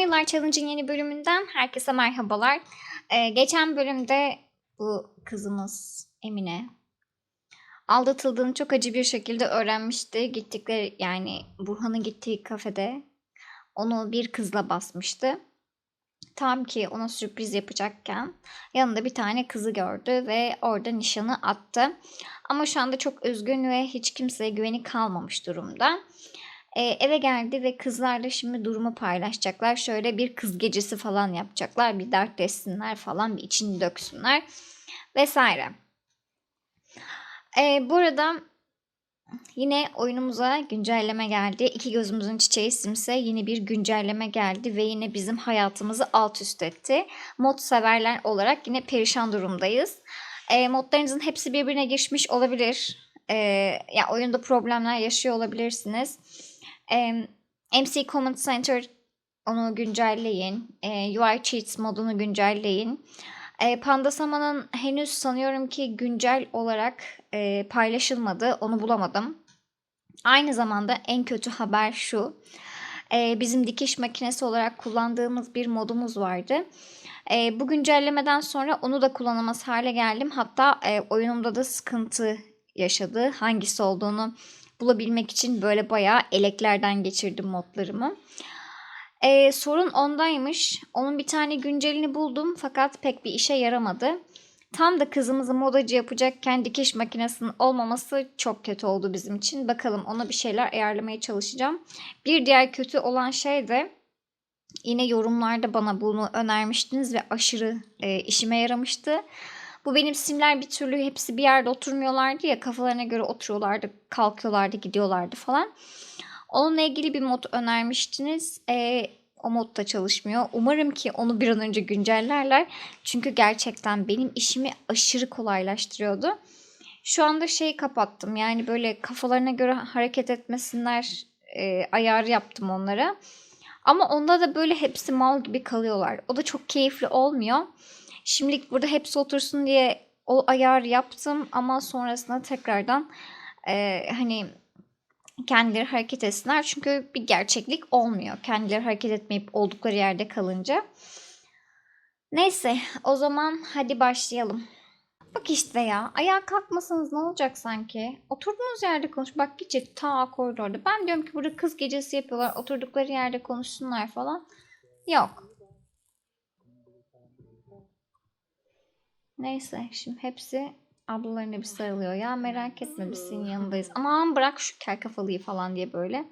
Oyunlar Challenge'ın yeni bölümünden herkese merhabalar. Ee, geçen bölümde bu kızımız Emine aldatıldığını çok acı bir şekilde öğrenmişti. Gittikleri yani Burhan'ın gittiği kafede onu bir kızla basmıştı. Tam ki ona sürpriz yapacakken yanında bir tane kızı gördü ve orada nişanı attı. Ama şu anda çok üzgün ve hiç kimseye güveni kalmamış durumda. Ee, eve geldi ve kızlarla şimdi durumu paylaşacaklar. Şöyle bir kız gecesi falan yapacaklar. Bir dertleşsinler falan, bir içini döksünler vesaire. Ee, burada yine oyunumuza güncelleme geldi. İki gözümüzün çiçeği simse yeni bir güncelleme geldi ve yine bizim hayatımızı alt üst etti. Mod severler olarak yine perişan durumdayız. E, modlarınızın hepsi birbirine geçmiş olabilir. E, ya oyunda problemler yaşıyor olabilirsiniz. MC Command Center onu güncelleyin. UI Cheats modunu güncelleyin. E, Panda Sama'nın henüz sanıyorum ki güncel olarak e, paylaşılmadı. Onu bulamadım. Aynı zamanda en kötü haber şu. E, bizim dikiş makinesi olarak kullandığımız bir modumuz vardı. E, bu güncellemeden sonra onu da kullanamaz hale geldim. Hatta e, oyunumda da sıkıntı yaşadı. Hangisi olduğunu bulabilmek için böyle bayağı eleklerden geçirdim modlarımı. Ee, sorun ondaymış. Onun bir tane güncelini buldum fakat pek bir işe yaramadı. Tam da kızımızı modacı yapacakken dikiş makinesinin olmaması çok kötü oldu bizim için. Bakalım ona bir şeyler ayarlamaya çalışacağım. Bir diğer kötü olan şey de yine yorumlarda bana bunu önermiştiniz ve aşırı e, işime yaramıştı. Bu benim simler bir türlü hepsi bir yerde oturmuyorlardı ya kafalarına göre oturuyorlardı, kalkıyorlardı, gidiyorlardı falan. Onunla ilgili bir mod önermiştiniz. E, o mod da çalışmıyor. Umarım ki onu bir an önce güncellerler. Çünkü gerçekten benim işimi aşırı kolaylaştırıyordu. Şu anda şeyi kapattım. Yani böyle kafalarına göre hareket etmesinler e, ayarı yaptım onlara. Ama onda da böyle hepsi mal gibi kalıyorlar. O da çok keyifli olmuyor. Şimdilik burada hepsi otursun diye o ayar yaptım ama sonrasında tekrardan e, hani kendileri hareket etsinler. Çünkü bir gerçeklik olmuyor. Kendileri hareket etmeyip oldukları yerde kalınca. Neyse o zaman hadi başlayalım. Bak işte ya ayağa kalkmasanız ne olacak sanki? Oturduğunuz yerde konuş. Bak gidecek ta koridorda. Ben diyorum ki burada kız gecesi yapıyorlar. Oturdukları yerde konuşsunlar falan. Yok. Neyse şimdi hepsi ablalarına bir sarılıyor. Ya merak etme biz senin yanındayız. Aman bırak şu kel kafalıyı falan diye böyle.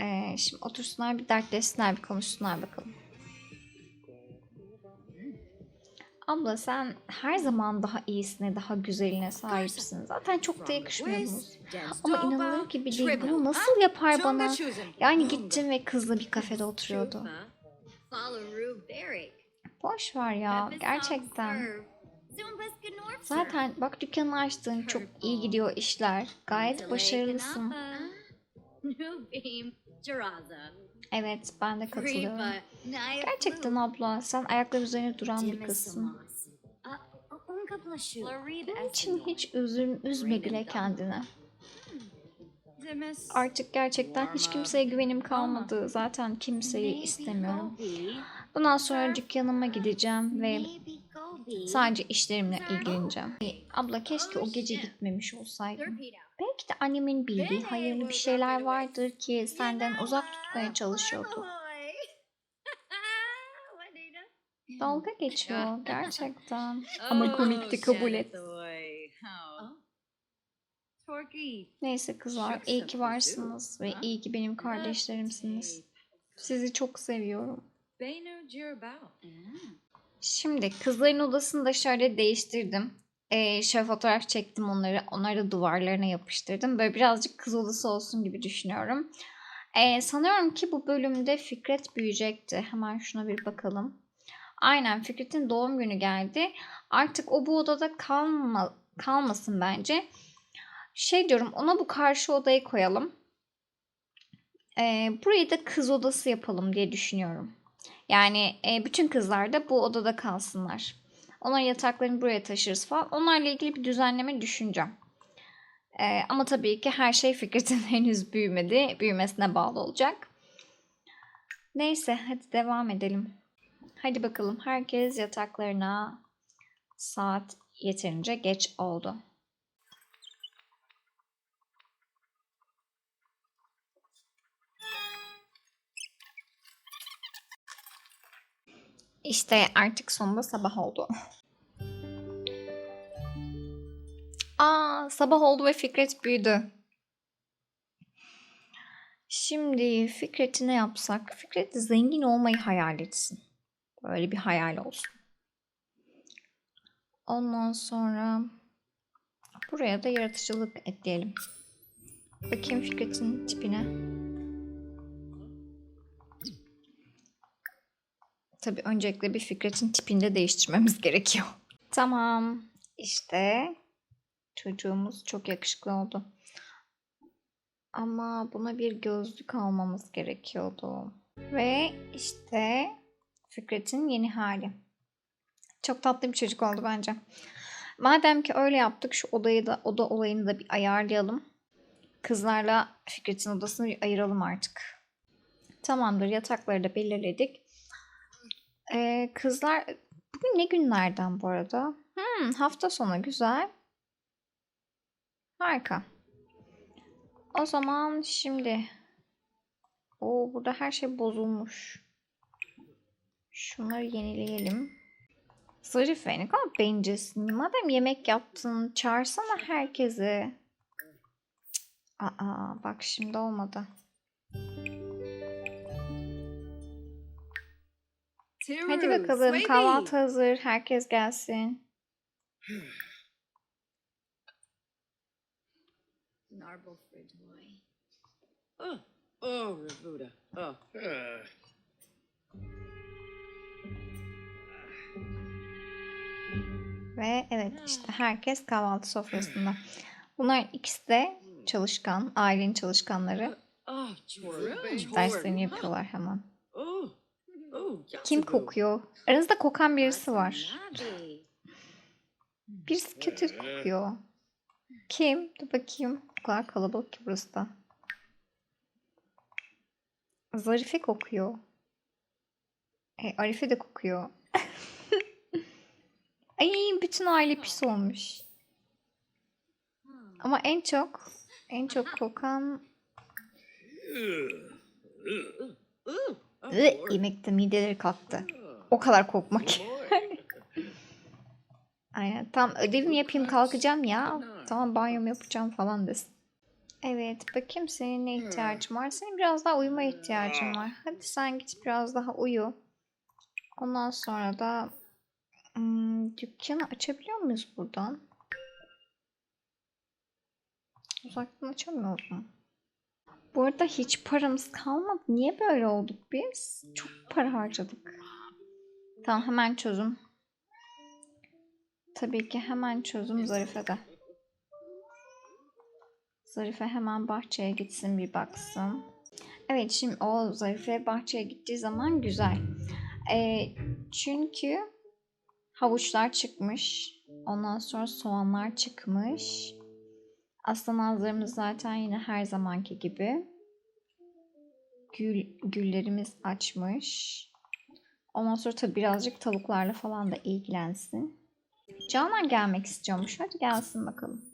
Ee, şimdi otursunlar bir dertleşsinler bir konuşsunlar bakalım. Abla sen her zaman daha iyisine, daha güzeline sahipsin. Zaten çok da yakışmıyordunuz. Ama inanılır gibi değil. Bunu nasıl yapar bana? Yani gittim ve kızla bir kafede oturuyordu. Boş ver ya. Gerçekten. Zaten bak dükkanı açtın. Çok iyi gidiyor işler. Gayet başarılısın. Evet ben de katılıyorum. Gerçekten abla sen ayakları üzerine duran bir kızsın. Bunun için hiç üzüm, üzme bile kendini. Artık gerçekten hiç kimseye güvenim kalmadı. Zaten kimseyi istemiyorum. Bundan sonra dükkanıma gideceğim ve sadece işlerimle ilgileneceğim. Abla keşke o gece gitmemiş olsaydım. Belki de annemin bildiği hayırlı bir şeyler vardır ki senden uzak tutmaya çalışıyordu. Dalga geçiyor gerçekten. Ama komikti kabul et. Neyse kızlar iyi ki varsınız ve iyi ki benim kardeşlerimsiniz. Sizi çok seviyorum. Şimdi kızların odasını da şöyle değiştirdim. Ee, şöyle fotoğraf çektim onları. Onları da duvarlarına yapıştırdım. Böyle birazcık kız odası olsun gibi düşünüyorum. Ee, sanıyorum ki bu bölümde Fikret büyüyecekti. Hemen şuna bir bakalım. Aynen Fikret'in doğum günü geldi. Artık o bu odada kalma, kalmasın bence. Şey diyorum ona bu karşı odayı koyalım. Ee, burayı da kız odası yapalım diye düşünüyorum. Yani e, bütün kızlar da bu odada kalsınlar. Onların yataklarını buraya taşırız falan. Onlarla ilgili bir düzenleme düşüneceğim. E, ama tabii ki her şey Fikret'in henüz büyümedi. Büyümesine bağlı olacak. Neyse hadi devam edelim. Hadi bakalım herkes yataklarına. Saat yeterince geç oldu. İşte artık sonunda sabah oldu. Aa, sabah oldu ve Fikret büyüdü. Şimdi Fikret'i ne yapsak? Fikret zengin olmayı hayal etsin. Böyle bir hayal olsun. Ondan sonra buraya da yaratıcılık ekleyelim. Bakayım Fikret'in tipine. Tabii öncelikle bir Fikret'in tipini de değiştirmemiz gerekiyor. Tamam. İşte çocuğumuz çok yakışıklı oldu. Ama buna bir gözlük almamız gerekiyordu. Ve işte Fikret'in yeni hali. Çok tatlı bir çocuk oldu bence. Madem ki öyle yaptık şu odayı da oda olayını da bir ayarlayalım. Kızlarla Fikret'in odasını bir ayıralım artık. Tamamdır yatakları da belirledik. Ee, kızlar bugün ne günlerden bu arada? Hmm, hafta sonu güzel. Harika. O zaman şimdi o burada her şey bozulmuş. Şunları yenileyelim. Zarife ne kadar bencilsin. Madem yemek yaptın çağırsana herkesi. Aa bak şimdi olmadı. Hadi bakalım kahvaltı hazır. Herkes gelsin. Narble Fridway. Oh, oh, Ravuda. Oh, Ah, Ve evet işte herkes kahvaltı sofrasında. Bunlar ikisi de çalışkan, ailenin çalışkanları. Chorun. Derslerini yapıyorlar hemen. Kim kokuyor? Aranızda kokan birisi var. Birisi kötü kokuyor. Kim? Dur bakayım. O kadar kalabalık ki burası da. Zarife kokuyor. E, Arife de kokuyor. Ay bütün aile pis olmuş. Ama en çok en çok kokan Lord. yemekte mideleri kalktı. O kadar kokmak. boy. Aynen. Tam ödevimi yapayım kalkacağım ya. Tamam banyomu yapacağım falan desin. Evet bakayım senin ne ihtiyacın var? Senin biraz daha uyuma ihtiyacın var. Hadi sen git biraz daha uyu. Ondan sonra da hmm, dükkanı açabiliyor muyuz buradan? Uzaktan açamıyoruz mu? Bu arada hiç paramız kalmadı. Niye böyle olduk biz? Çok para harcadık. Tamam hemen çözüm. Tabii ki hemen çözüm Zarife'de. Zarife hemen bahçeye gitsin bir baksın. Evet şimdi o Zarife bahçeye gittiği zaman güzel. Ee, çünkü havuçlar çıkmış. Ondan sonra soğanlar çıkmış. Aslan ağızlarımız zaten yine her zamanki gibi. Gül, güllerimiz açmış. Ondan sonra tabii birazcık tavuklarla falan da ilgilensin. Canan gelmek istiyormuş. Hadi gelsin bakalım.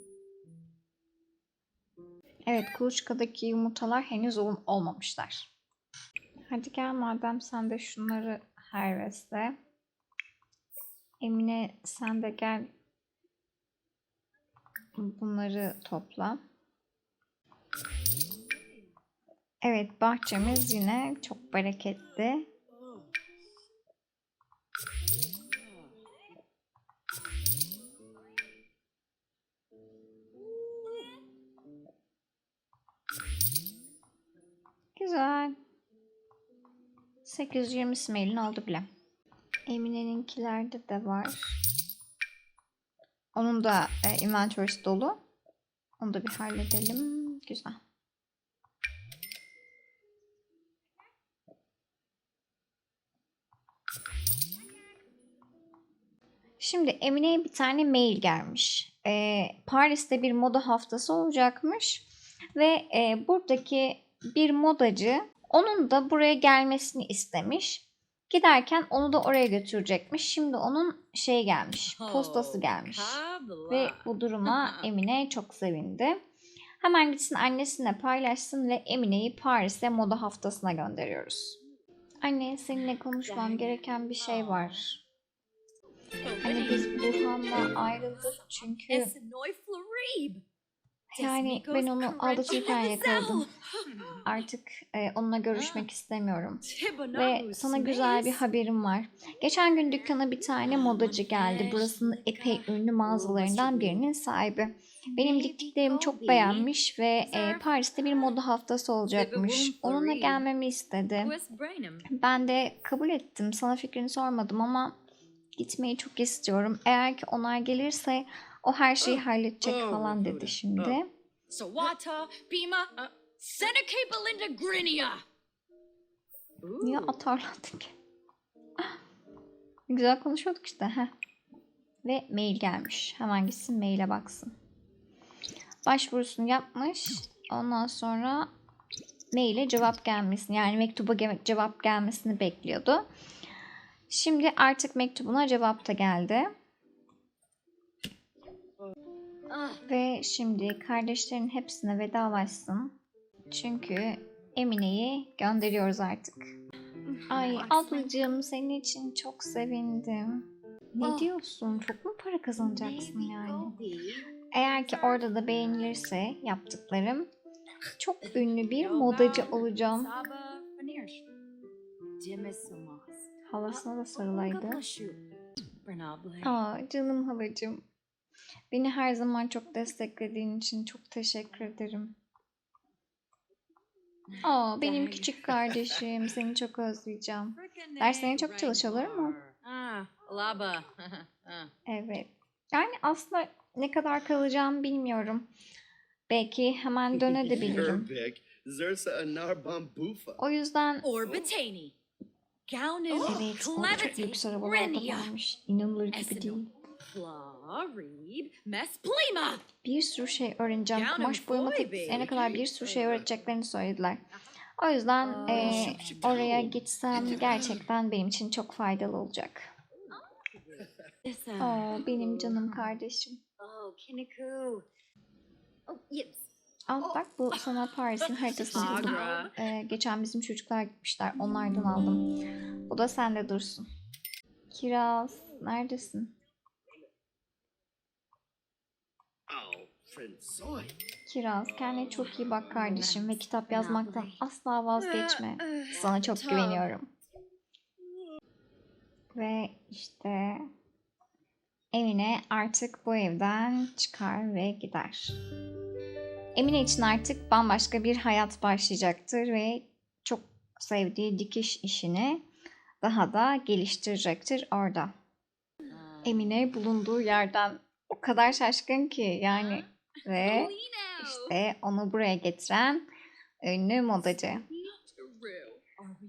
Evet kuluçkadaki yumurtalar henüz ol- olmamışlar. Hadi gel madem sen de şunları hervesle. Emine sen de gel bunları topla. Evet bahçemiz yine çok bereketli. Güzel. 820 smail'in oldu bile. Emine'ninkilerde de var. Onun da e, inventory'si dolu. Onu da bir halledelim. Güzel. Şimdi Emine'ye bir tane mail gelmiş. E, Paris'te bir moda haftası olacakmış. Ve e, buradaki bir modacı Onun da buraya gelmesini istemiş. Giderken onu da oraya götürecekmiş. Şimdi onun şey gelmiş, postası gelmiş. Ve bu duruma Emine çok sevindi. Hemen gitsin annesine paylaşsın ve Emine'yi Paris'e moda haftasına gönderiyoruz. Anne seninle konuşmam gereken bir şey var. Hani biz Burhan'la ayrıldık çünkü yani ben onu aldatırken yakaladım. Artık e, onunla görüşmek istemiyorum. Ve sana güzel bir haberim var. Geçen gün dükkana bir tane modacı geldi. Burasının epey ünlü mağazalarından birinin sahibi. Benim diktiklerimi çok beğenmiş ve e, Paris'te bir moda haftası olacakmış. Onunla gelmemi istedi. Ben de kabul ettim. Sana fikrini sormadım ama gitmeyi çok istiyorum. Eğer ki onlar gelirse o her şeyi halledecek falan dedi şimdi. Sawata, Bima, Seneca Belinda Grinia. Niye atarlandık? Güzel konuşuyorduk işte. Heh. Ve mail gelmiş. Hemen gitsin maile baksın. Başvurusunu yapmış. Ondan sonra maile cevap gelmesini yani mektuba cevap gelmesini bekliyordu. Şimdi artık mektubuna cevap da geldi. Ve şimdi kardeşlerin hepsine vedalaşsın. Çünkü Emine'yi gönderiyoruz artık. Ay ablacığım senin için çok sevindim. Ne Ah. diyorsun? Çok mu para kazanacaksın yani? Eğer ki orada da beğenilirse yaptıklarım çok ünlü bir modacı olacağım. Halasına da sarılaydı. Aa canım halacığım. Beni her zaman çok desteklediğin için çok teşekkür ederim. Aa benim küçük kardeşim. Seni çok özleyeceğim. Derslerine çok çalış, olur mu? Ah, Laba. Evet. Yani aslında ne kadar kalacağımı bilmiyorum. Belki hemen dönebilirim. O yüzden Orbitani. Gaunu. evet o çok lüks arabalarda varmış. İnanılır gibi değil. Bir sürü şey öğreneceğim. Kumaş boyama tekniklerine kadar bir sürü şey öğreteceklerini söylediler. O yüzden eee, oraya gitsem gerçekten benim için çok faydalı olacak. Oo, benim canım kardeşim. Oh. Oh. Al bak bu sana Paris'in haritasını. Ee, geçen bizim çocuklar gitmişler. Onlardan aldım. Bu da sende dursun. Kiraz neredesin? Kiraz kendine çok iyi bak kardeşim ve kitap yazmaktan asla vazgeçme. Sana çok güveniyorum. Ve işte Emine artık bu evden çıkar ve gider. Emine için artık bambaşka bir hayat başlayacaktır ve çok sevdiği dikiş işini daha da geliştirecektir orada. Emine bulunduğu yerden o kadar şaşkın ki yani ve işte onu buraya getiren ünlü modacı.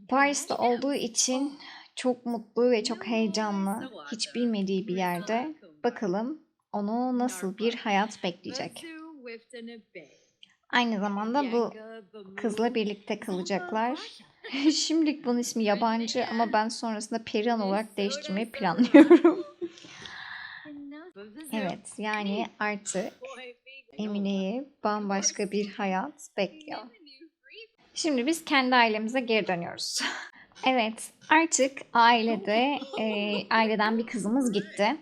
Paris'te olduğu için çok mutlu ve çok heyecanlı, hiç bilmediği bir yerde. Bakalım onu nasıl bir hayat bekleyecek. Aynı zamanda bu kızla birlikte kalacaklar. Şimdilik bunun ismi yabancı ama ben sonrasında Perihan olarak değiştirmeyi planlıyorum. Evet yani artık Emine'yi bambaşka bir hayat bekliyor. Şimdi biz kendi ailemize geri dönüyoruz. evet artık ailede e, aileden bir kızımız gitti.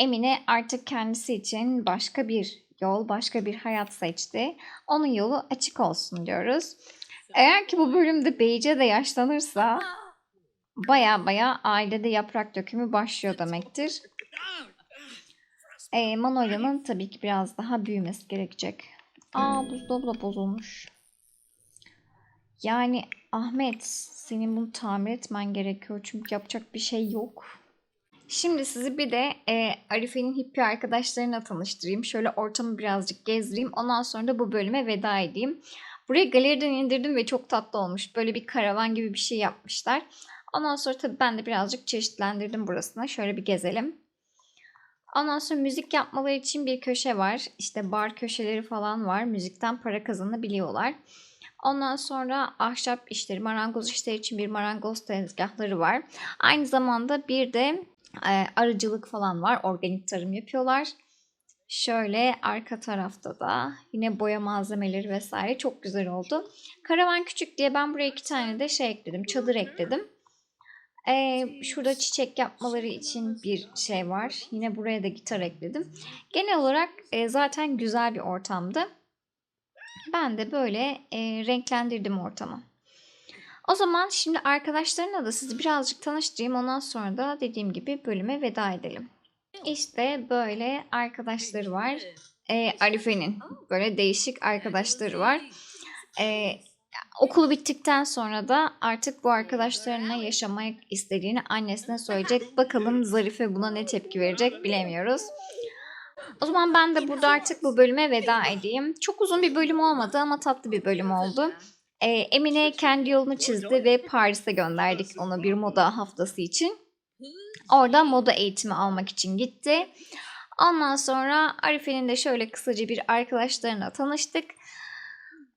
Emine artık kendisi için başka bir yol, başka bir hayat seçti. Onun yolu açık olsun diyoruz. Eğer ki bu bölümde Beyce de yaşlanırsa baya baya ailede yaprak dökümü başlıyor demektir. E, Manolya'nın tabii ki biraz daha büyümesi gerekecek. Aa buzdolabı da bozulmuş. Yani Ahmet senin bunu tamir etmen gerekiyor çünkü yapacak bir şey yok. Şimdi sizi bir de e, Arife'nin hippie arkadaşlarına tanıştırayım. Şöyle ortamı birazcık gezdireyim. Ondan sonra da bu bölüme veda edeyim. Burayı galeriden indirdim ve çok tatlı olmuş. Böyle bir karavan gibi bir şey yapmışlar. Ondan sonra tabii ben de birazcık çeşitlendirdim burasına. Şöyle bir gezelim. Ondan sonra müzik yapmaları için bir köşe var. İşte bar köşeleri falan var. Müzikten para kazanabiliyorlar. Ondan sonra ahşap işleri, marangoz işleri için bir marangoz tezgahları var. Aynı zamanda bir de e, arıcılık falan var. Organik tarım yapıyorlar. Şöyle arka tarafta da yine boya malzemeleri vesaire çok güzel oldu. Karavan küçük diye ben buraya iki tane de şey ekledim. Çadır ekledim. Ee, şurada çiçek yapmaları için bir şey var. Yine buraya da gitar ekledim. Genel olarak e, zaten güzel bir ortamdı. Ben de böyle e, renklendirdim ortamı. O zaman şimdi arkadaşlarımla da sizi birazcık tanıştırayım. Ondan sonra da dediğim gibi bölüme veda edelim. İşte böyle arkadaşları var. E, Arife'nin böyle değişik arkadaşları var. E, okulu bittikten sonra da artık bu arkadaşlarına yaşamak istediğini annesine söyleyecek. Bakalım Zarife buna ne tepki verecek bilemiyoruz. O zaman ben de burada artık bu bölüme veda edeyim. Çok uzun bir bölüm olmadı ama tatlı bir bölüm oldu. Ee, Emine kendi yolunu çizdi ve Paris'e gönderdik onu bir moda haftası için. Orada moda eğitimi almak için gitti. Ondan sonra Arife'nin de şöyle kısaca bir arkadaşlarına tanıştık.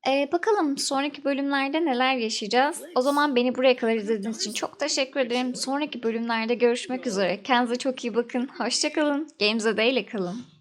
Ee, bakalım sonraki bölümlerde neler yaşayacağız. O zaman beni buraya kadar izlediğiniz için çok teşekkür ederim. Sonraki bölümlerde görüşmek üzere. Kendinize çok iyi bakın. Hoşçakalın. Games ile kalın.